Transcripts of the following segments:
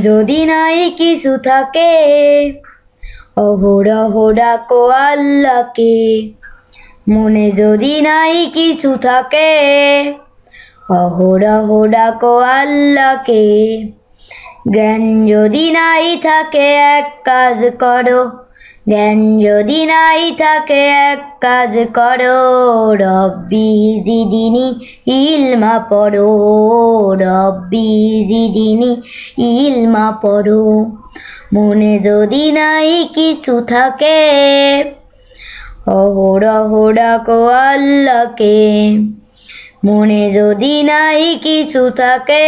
যদি নাই কিছু থাকে অহরহ ডাকো আল্লাহকে। মনে যদি নাই কিছু থাকে অহরহ ডাকো আল্লাহকে। জ্ঞান যদি নাই থাকে, এক কাজ করো জ্ঞান যদি নাই থাকে এক কাজ করো, রব্বি জিদিনি ইলমা পড়ো, রব্বি জিদিনি ইলমা পড়ো। মনে যদি নাই কিছু থাকে অহরহ ডাকো আল্লাহকে। মনে যদি নাই কিছু থাকে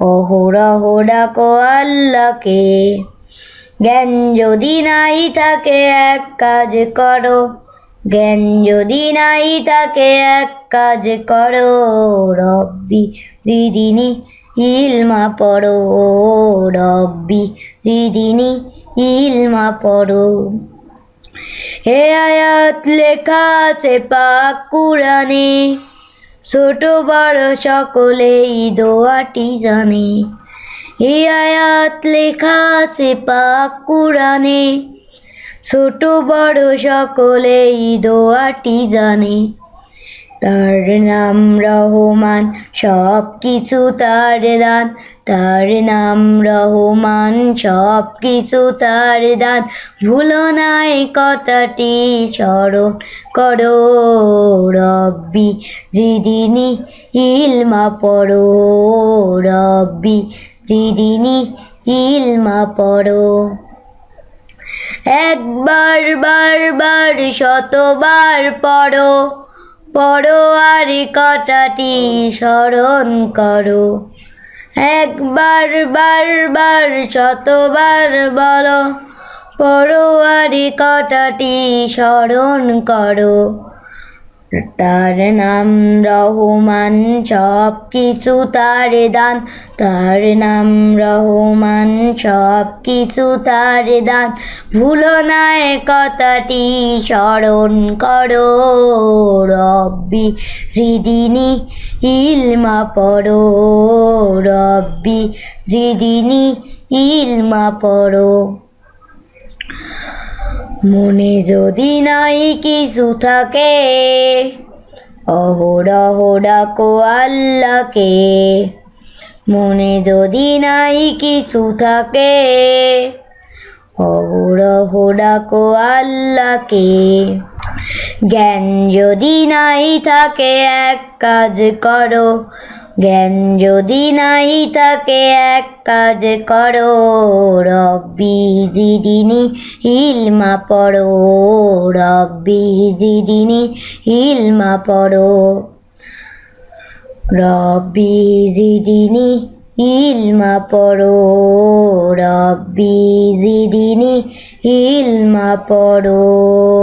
অহরহ ডাকো আল্লাহকে। জ্ঞান যদি নাই থাকে এক কাজ করো। জ্ঞান যদি নাই থাকে এক কাজ করো। রব্বি জিদিনি ইলমা পড়ো রব্বি জিদিনি ইলমা পড়ো। হে আয়াত লেখা আছে পাক কুরানে ছোট বড় সকলেই দোয়াটি জানে। এ আয়াত লেখা আছে পাক কুরানে ছোট বড় সকলেই দোয়াটি জানে। তার নাম রহমান সব কিছু তার দান। তার নাম রহমান সব কিছু তার দান। ভুলো নাই কথাটি স্মরণ করো রব্বি জিদিনি ইলমা পড়ো রব্বি জিদিনি ইলমা পড়ো। একবার, বারবার, শতবার পড়ো। পড়ো আর কথাটি স্মরণ করো। একবার বারবার শতবার বলো পড়ো আর কথাটি স্মরণ করো। তার নাম রহমান, সব কিছু তার দান। তার নাম রহমান, সব কিছু তার দান। ভুলো না কথাটি, স্মরণ করো রব্বি। জিদিনি ইলমা পড়ো রব্বি জিদিনি ইলমা পড়ো মনে যদি নাই কিছু থাকে, অহরহ ডাকো আল্লাহকে। মনে যদি নাই কিছু থাকে, অহরহ ডাকো আল্লাহকে। জ্ঞান যদি নাই থাকে, এক কাজ করো জ্ঞান যদি নাই তাকে এক কাজ করো, রব্বি জিদিনি ইলমা পড়ো, রব্বি জিদিনি ইলমা পড়ো, রব্বি জিদিনি ইলমা পড়ো, রব্বি জিদিনি ইলমা পড়ো।